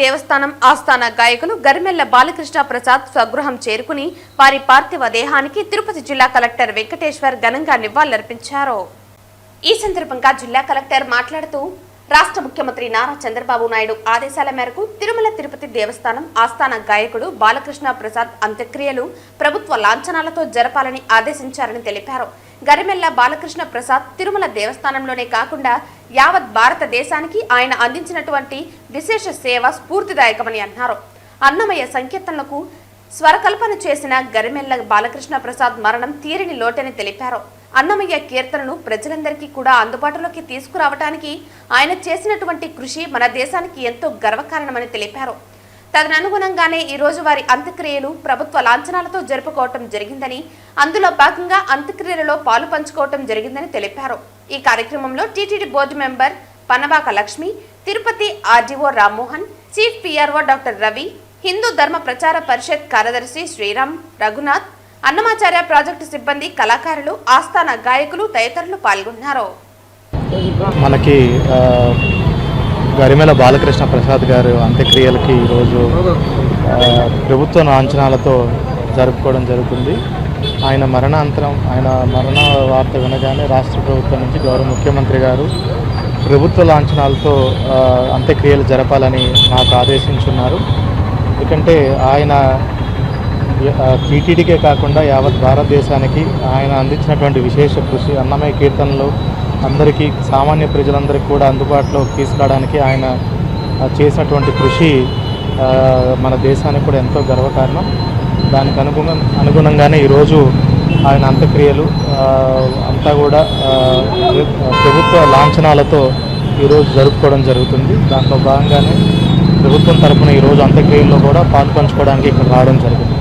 దేవస్థానం ఆస్థాన గాయకులు గరిమెల్ల బాలకృష్ణ ప్రసాద్ స్వగృహం చేరుకుని వారి పార్థివ దేహానికి తిరుపతి జిల్లా కలెక్టర్ వెంకటేశ్వర్ ఘనంగా నివాళులర్పించారు. ఈ సందర్భంగా జిల్లా కలెక్టర్ మాట్లాడుతూ రాష్ట్ర ముఖ్యమంత్రి నారా చంద్రబాబు నాయుడు ఆదేశాల మేరకు తిరుమల తిరుపతి దేవస్థానం ఆస్థాన గాయకుడు బాలకృష్ణ ప్రసాద్ అంత్యక్రియలు ప్రభుత్వ లాంఛనాలతో జరపాలని ఆదేశించారని తెలిపారు. గరిమెల్ల బాలకృష్ణ ప్రసాద్ తిరుమల దేవస్థానంలోనే కాకుండా యావత్ భారతదేశానికి ఆయన అందించినటువంటి విశేష సేవ స్ఫూర్తిదాయకమని అన్నారు అన్నమయ్య సంకీర్తనలకు స్వరకల్పన చేసిన గరిమెల్ల బాలకృష్ణ ప్రసాద్ మరణం తీరిని లోటని తెలిపారు. అన్నమయ్య కీర్తనను ప్రజలందరికీ కూడా అందుబాటులోకి తీసుకురావటానికి ఆయన చేసినటువంటి కృషి మన దేశానికి ఎంతో గర్వకారణమని తెలిపారు. తదనుగుణంగానే ఈ వారి అంత్యక్రియలు ప్రభుత్వ లాంఛనాలతో జరుపుకోవటం జరిగిందని అందులో భాగంగా అంత్యక్రియలలో పాలు పంచుకోవటం జరిగిందని తెలిపారు. ఈ కార్యక్రమంలో TTD board member Panabaka Lakshmi Tirupati RDO Rammohan chief PRO doctor Ravi Hindu Dharma Prachara Parishad కార్యదర్శి శ్రీరామ్ రఘునాథ్ అన్నమాచార్య ప్రాజెక్టు సిబ్బంది కళాకారులు ఆస్థాన గాయకులు తదితరులు పాల్గొన్నారు. మనకి గరిమెల బాలకృష్ణ ప్రసాద్ గారు అంత్యక్రియలకి ఈరోజు ప్రభుత్వ అంచనాలతో జరుపుకోవడం జరుగుతుంది. ఆయన మరణాంతరం ఆయన మరణ వార్త వినగానే రాష్ట్ర ప్రభుత్వం నుంచి గౌరవ ముఖ్యమంత్రి గారు ప్రభుత్వ లాంఛనాలతో అంత్యక్రియలు జరపాలని నాకు ఆదేశించున్నారు. ఎందుకంటే ఆయన టీటీడీకే కాకుండా యావత్ భారతదేశానికి ఆయన అందించినటువంటి విశేష కృషి అన్నమయ్య కీర్తనలు అందరికీ సామాన్య ప్రజలందరికీ కూడా అందుబాటులో తీసుకురావడానికి ఆయన చేసినటువంటి కృషి మన దేశానికి కూడా ఎంతో గర్వకారణం. దానికి అనుగుణ అనుగుణంగానే ఈరోజు ఆయన అంత్యక్రియలు అంతా కూడా ప్రభుత్వ లాంఛనాలతో ఈరోజు జరుపుకోవడం జరుగుతుంది. దాంట్లో భాగంగానే ప్రభుత్వం తరఫున ఈరోజు అంత్యక్రియల్లో కూడా పాల్పంచుకోవడానికి ఇక్కడ రావడం జరిగింది